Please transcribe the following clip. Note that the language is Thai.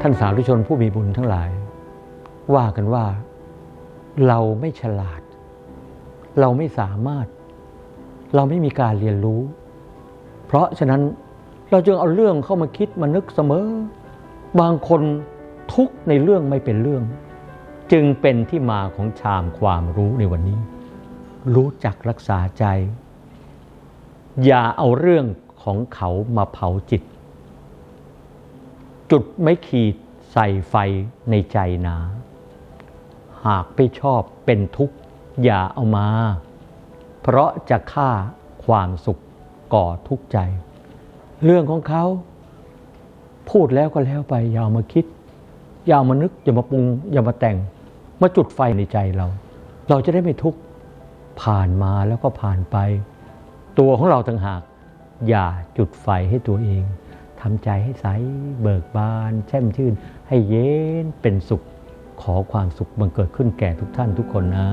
ท่านสาธุชนผู้มีบุญทั้งหลาย ว่ากันว่าเราไม่ฉลาด เราไม่สามารถ เราไม่มีการเรียนรู้ เพราะฉะนั้นเราจึงเอาเรื่องเข้ามาคิดมานึกเสมอ บางคนทุกในเรื่องไม่เป็นเรื่อง จึงเป็นที่มาของชามความรู้ในวันนี้ รู้จักรักษาใจ อย่าเอาเรื่องของเขามาเผาจิต จุดไม่ขีดใส่ไฟในใจนา หากไม่ชอบเป็นทุกข์อย่าเอามา เพราะจะฆ่าความสุขก่อทุกข์ใจ เรื่องของเขา พูดแล้วก็แล้วไป อย่าเอามาคิด อย่าเอามานึก อย่ามาปรุง อย่ามาแต่ง มาจุดไฟในใจเรา เราจะได้ไม่ทุกข์ผ่านมาแล้วก็ผ่านไป ตัวของเราต่างหาก อย่าจุดไฟให้ตัวเอง ทำใจให้ใสเบิกบาน แช่มชื่น ให้เย็นเป็นสุข ขอความสุขบังเกิดขึ้นแก่ทุกท่านทุกคนนะ